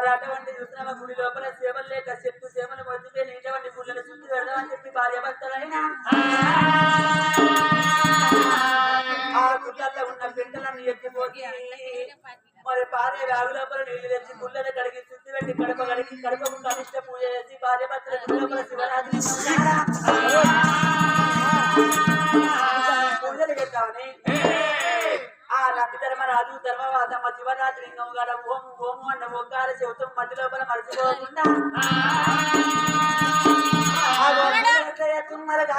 మరి అటువంటి చూసిన గుడి లోపల సేవలు లేక చెట్టు సేవలు పొద్దుపే నీటవంటి గుళ్ళని చుట్టి పెడదామని చెప్పి భార్య ఆ గుళ్ళల్లో ఉన్న పిండలను ఎత్తిపోయి మరి భార్య వ్యాగు లోపల నీళ్ళు తెచ్చి గుళ్ళని కడిగి చుట్టి పెట్టి కడప కడిగి కడపకు కనిష్ట పూజ చేసి భార్య భర్తల గుడి లోపల శివరాత్రి శివరాత్రి లింగం గాడ ఓము ఓము అన్న ఒక్కాల చెబుతాం మధ్య లోపల మర్చిపోకుండా తుమ్మలగా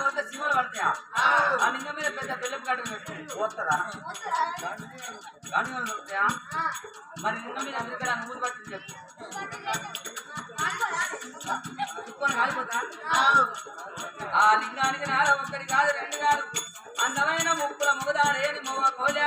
పోతే సినిమాలు పడతాయా? ఆ లింగం మీద పెద్ద బెల్లం కడుగు పెట్టు. పోతుందా గానుగలు దొరుకుతాయా మరి లింగం మీద ఎందుకు ఊరు పట్టింది చెప్పు. కాలిపోతా ఆ లింగానికి నాలో ఒక్కటి కాదు రెండు కాదు. అందమైన ముక్కుల ముగదాడేది మొగ కోలే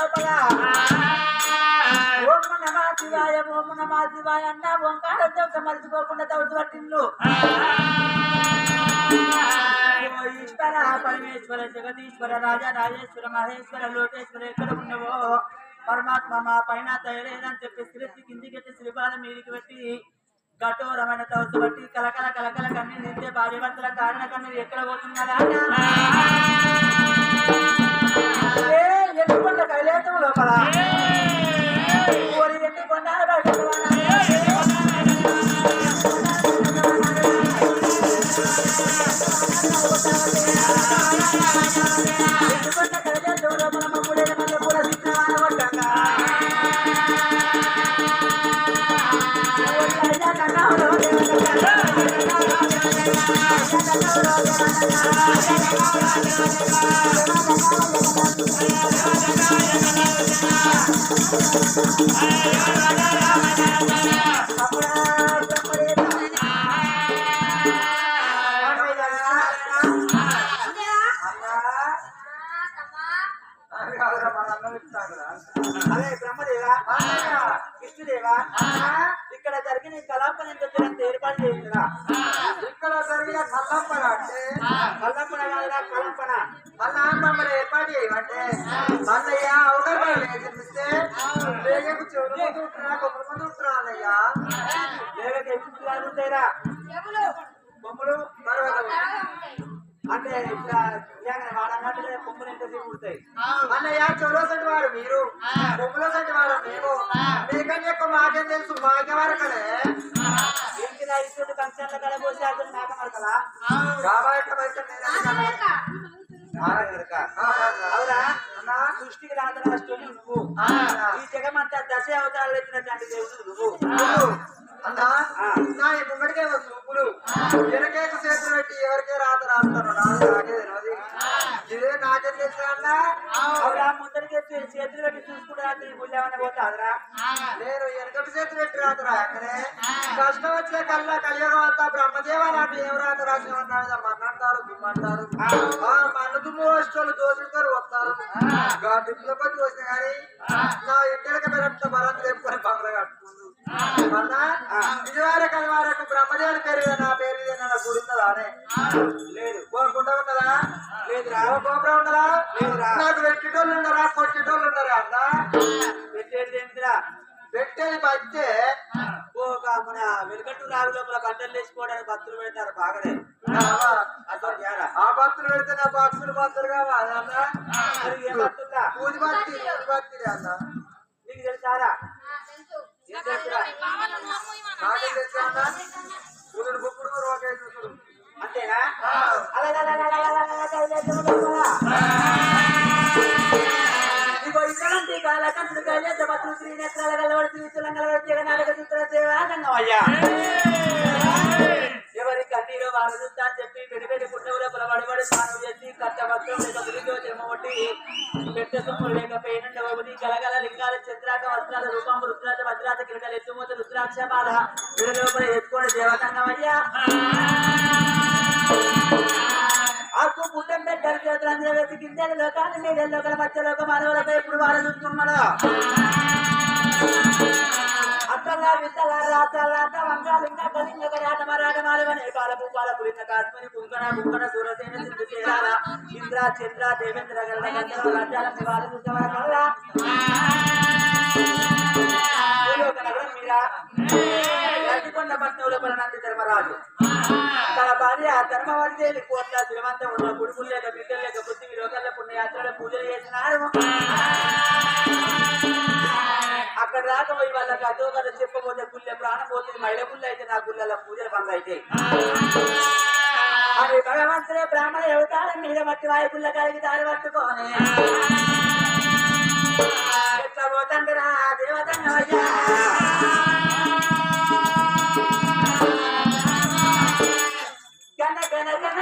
లోపల. ఓం నమ శివాయ ఓం నమ శివాయ అన్న ఓంకారంతో సమర్చుకోకుండా తవ్వుతు పట్టిండు ఈశ్వర పరమేశ్వర జగదీశ్వర రాజా రాజేశ్వర మహేశ్వర లోకేశ్వర ఎక్కడ ఉన్నవో పరమాత్మ మా పైన దయలేదని చెప్పి శ్రీ కిందికెట్టి శ్రీపాద మీదికి పెట్టి కఠోరమైన తవసు బట్టి కలకల కలకల కన్నీ నిత్య భార్యవంతుల కారణ కన్నీ ఎక్కడ పోతున్నారా లోపల Thank you. అదే బ్రహ్మదేవా విష్ణుదేవా ఇక్కడ జరిగిన కలాపన ఎంత ఏర్పాటు చేయించరా ఇక్కడ జరిగిన కల్లంపన అంటే కల్లంపన కాదురా మళ్ళా మమ్మల్ని ఏర్పాటు చేయమంటే మళ్ళయ్యా అవగాహన చూపిస్తే లేగకు చెవులు ముందు ఉంటున్నా కొమ్మల ముందు ఉంటున్నానయ్యా లేగకు ఎక్కువ ఉంటాయిరా కొమ్ములు పర్వతం అంటే ఇట్లా వాడన్నట్టుగా కొమ్ములు ఎంతసేపు ఉంటాయి అన్నయ్య చోరోసంటి వారు మీరు. కొమ్ములోసంటి వారు మేము. మేకని యొక్క మాకేం తెలుసు? మాకే వరకలే ఇంటిలో ఇటువంటి కడ పోసి అతను మేక మరకలా? కాబట్టి అయితే అవురా నా సృష్టికి రాత స్టోరీ నువ్వు. ఈ జగమంతా దశ అవతారాలు ఎత్తినటువంటి దేవుడు నువ్వు. అన్నా నా ఈ ముంగడికే చూపులు. వెనకేక చేతులు పెట్టి ఎవరికే రాత రాస్తాను నాకే తెలియదు ఇదే నాకేం తెలుసు అన్నా? అవురా ముందరికి చేతులు పెట్టి చూసుకుంటే నేను వెనకటి చేతులు పెట్టి కష్టం వచ్చే కల్లా కలియుగం అంతా బ్రహ్మదేవ లాంటి ఏం రాత రాసి ఉన్నా మన్నంటారు దుమ్మంటారు పోస్టులు వాళ్ళు వస్తారు. డిప్లో పట్టి వచ్చిన కానీ నా ఇంటికి మీరంత బలం లేపుకొని బంగ్లా కట్టుకుందు కలవారకు ఇదివరకు అది బ్రహ్మదేవుడి పేరు నా పేరు నా గుడి ఉన్నదా లేదు. కోరుకుంటా ఉన్నదా? లేదు. రావ గోపురం ఉండదా లేదు నాకు వెట్టిటోళ్ళు ఉండరా? కొట్టిటోళ్ళు ఉండరా అన్న? పెట్టేది ఏంటిరా పెట్టేది పచ్చే ఓ కామున వెనుకట్టు రాగు లోపల గంటలు వేసుకోవడానికి భక్తులు పెడతారు బాగా బాక్సులు బాక్సులు కావాలి అన్న మరి ఏమవుతుందా పూజ బాక్తి పూజ బాక్తి అన్న నీకు తెలుసారా ఎవరి కన్నీరు వాళ్ళు చూస్తా అని చెప్పి పెడి పెడి వడివడి స్నానం చేసి కట్ట వస్త్రం లేక గురితో జన్మొట్టి పెట్ట లేక పేనండ ఒకటి గలగల లింగాల చంద్రాక వస్త్రాల రూపం రుద్రాజ భద్రాజ కిరటలు ఎత్తుమూత రుద్రాక్ష మాల విడలోపల ఎత్తుకోని దేవతంగమయ్యా. ఆకు పుట్టం పెట్టారు చేతులందరూ వేసి గింజలు లోకాన్ని మీద లోకల మధ్య లోక మానవులపై ఎప్పుడు వారు చూస్తున్నాడు. అత్తలా విత్తల రాతలా వంకాలు ఇంకా కలింగ కరాట మరాట మాలవనే బాల భూపాల పులిన కాశ్మీరి కుంకణ కుంకణ సూరసేన సిద్ధు చేరాల ఇంద్ర చంద్ర దేవేంద్ర గల్ల గంధర్వ రాజ్యాల శివాల సుతవర కల్ల గడ్డికొండ పట్నంలో పలనంది ధర్మరాజు తన భార్య ధర్మవల్లి కోట్ల శ్రీమంతం ఉన్న కొడుకులు లేక బిడ్డలు లేక బుద్ధి లోకల్ల పుణ్యయాత్రల పూజలు చేసినారు అక్కడ దాకా పోయి వాళ్ళకి అదో కదా చెప్పబోతే గుళ్ళె ప్రాణం పోతుంది మహిళ గుళ్ళు అయితే నా గుళ్ళలో పూజలు బంద్ అవుతాయి అది భగవంతుడే బ్రాహ్మణ యువతారం మీద మట్టి వాయి గుళ్ళ కలిగి దారి పట్టుకోని. ఎట్లా పోతండిరా దేవతంగా